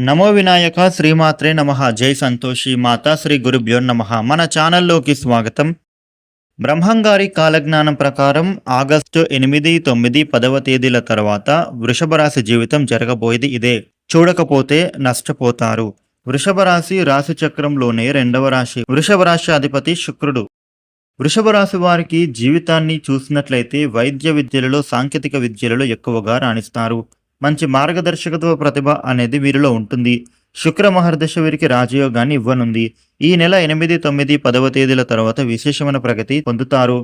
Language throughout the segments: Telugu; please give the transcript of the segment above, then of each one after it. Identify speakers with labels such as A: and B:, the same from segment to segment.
A: నమో వినాయక శ్రీమాత్రే నమ. జై సంతోషి మాతా శ్రీ గురుభ్యో నమ. మన ఛానల్లోకి స్వాగతం. బ్రహ్మంగారి కాలజ్ఞానం ప్రకారం ఆగస్టు ఎనిమిది తొమ్మిది పదవ తేదీల తర్వాత వృషభ రాశి జీవితం జరగబోయేది ఇదే. చూడకపోతే నష్టపోతారు. వృషభ రాశి రాశి చక్రంలోనే రెండవ రాశి. వృషభ రాశి అధిపతి శుక్రుడు. వృషభ రాశి వారికి జీవితాన్ని చూసినట్లయితే వైద్య విద్యలలో సాంకేతిక విద్యలలో ఎక్కువగా రాణిస్తారు. మంచి మార్గదర్శకత్వ ప్రతిభ అనేది వీరిలో ఉంటుంది. శుక్ర మహర్దశ వీరికి రాజయోగాన్ని ఇవ్వనుంది. ఈ నెల ఎనిమిది తొమ్మిది పదవ తేదీల తర్వాత విశేషమైన ప్రగతి పొందుతారు.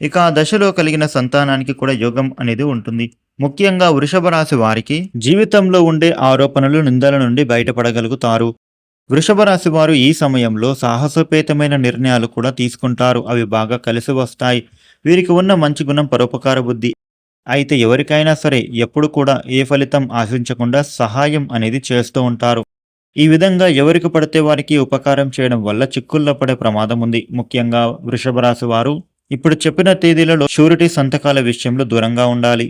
A: ఇక ఆ దశలో కలిగిన సంతానానికి కూడా యోగం అనేది ఉంటుంది. ముఖ్యంగా వృషభ రాశి వారికి జీవితంలో ఉండే ఆరోపణలు నిందల నుండి బయటపడగలుగుతారు. వృషభ రాశి వారు ఈ సమయంలో సాహసోపేతమైన నిర్ణయాలు కూడా తీసుకుంటారు. అవి బాగా కలిసి వస్తాయి. వీరికి ఉన్న మంచి గుణం పరోపకార బుద్ధి అయితే ఎవరికైనా సరే ఎప్పుడు కూడా ఏ ఫలితం ఆశించకుండా సహాయం అనేది చేస్తూ ఉంటారు. ఈ విధంగా ఎవరికి పడితే వారికి ఉపకారం చేయడం వల్ల చిక్కుల్లో పడే ప్రమాదం ఉంది. ముఖ్యంగా వృషభ రాశి వారు ఇప్పుడు చెప్పిన తేదీలలో షూరిటీ సంతకాల విషయంలో దూరంగా ఉండాలి.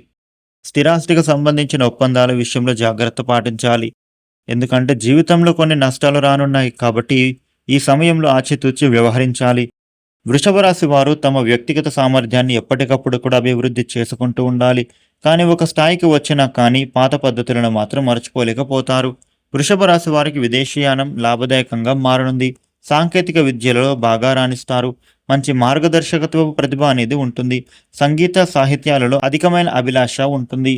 A: స్థిరాస్తికి సంబంధించిన ఒప్పందాల విషయంలో జాగ్రత్త పాటించాలి. ఎందుకంటే జీవితంలో కొన్ని నష్టాలు రానున్నాయి కాబట్టి ఈ సమయంలో ఆచితూచి వ్యవహరించాలి. వృషభ రాశి వారు తమ వ్యక్తిగత సామర్థ్యాన్ని ఎప్పటికప్పుడు కూడా అభివృద్ధి చేసుకుంటూ ఉండాలి. కానీ ఒక స్థాయికి వచ్చినా కానీ పాత పద్ధతులను మాత్రం మర్చిపోలేకపోతారు. వృషభ రాశి వారికి విదేశీయానం లాభదాయకంగా మారనుంది. సాంకేతిక విద్యలలో బాగా రాణిస్తారు. మంచి మార్గదర్శకత్వ ప్రతిభ అనేది ఉంటుంది. సంగీత సాహిత్యాలలో అధికమైన అభిలాష ఉంటుంది.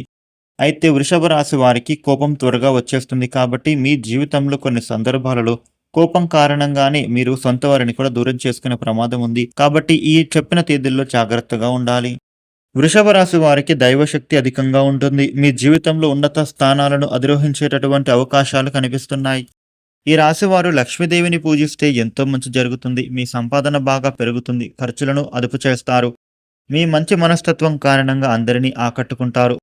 A: అయితే వృషభ రాశి వారికి కోపం త్వరగా వచ్చేస్తుంది కాబట్టి మీ జీవితంలో కొన్ని సందర్భాలలో కోపం కారణంగానే మీరు సొంత వారిని కూడా దూరం చేసుకునే ప్రమాదం ఉంది. కాబట్టి ఈ చెప్పిన తేదీల్లో జాగ్రత్తగా ఉండాలి. వృషభ రాశి వారికి దైవశక్తి అధికంగా ఉంటుంది. మీ జీవితంలో ఉన్నత స్థానాలను అధిరోహించేటటువంటి అవకాశాలు కనిపిస్తున్నాయి. ఈ రాశి వారు లక్ష్మీదేవిని పూజిస్తే ఎంతో మంచి జరుగుతుంది. మీ సంపాదన బాగా పెరుగుతుంది. ఖర్చులను అదుపు చేస్తారు. మీ మంచి మనస్తత్వం కారణంగా అందరినీ ఆకట్టుకుంటారు.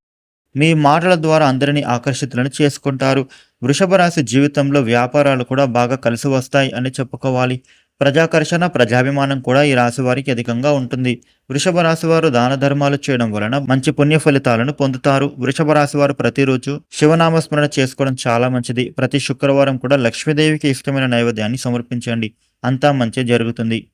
A: మీ మాటల ద్వారా అందరినీ ఆకర్షితులను చేసుకుంటారు. వృషభ రాశి జీవితంలో వ్యాపారాలు కూడా బాగా కలిసి వస్తాయి అని చెప్పుకోవాలి. ప్రజాకర్షణ ప్రజాభిమానం కూడా ఈ రాశి వారికి అధికంగా ఉంటుంది. వృషభ రాశి వారు దాన ధర్మాలు చేయడం వలన మంచి పుణ్య ఫలితాలను పొందుతారు. వృషభ రాశి వారు ప్రతిరోజు శివనామస్మరణ చేసుకోవడం చాలా మంచిది. ప్రతి శుక్రవారం కూడా లక్ష్మీదేవికి ఇష్టమైన నైవేద్యాన్ని సమర్పించండి. అంతా మంచి జరుగుతుంది.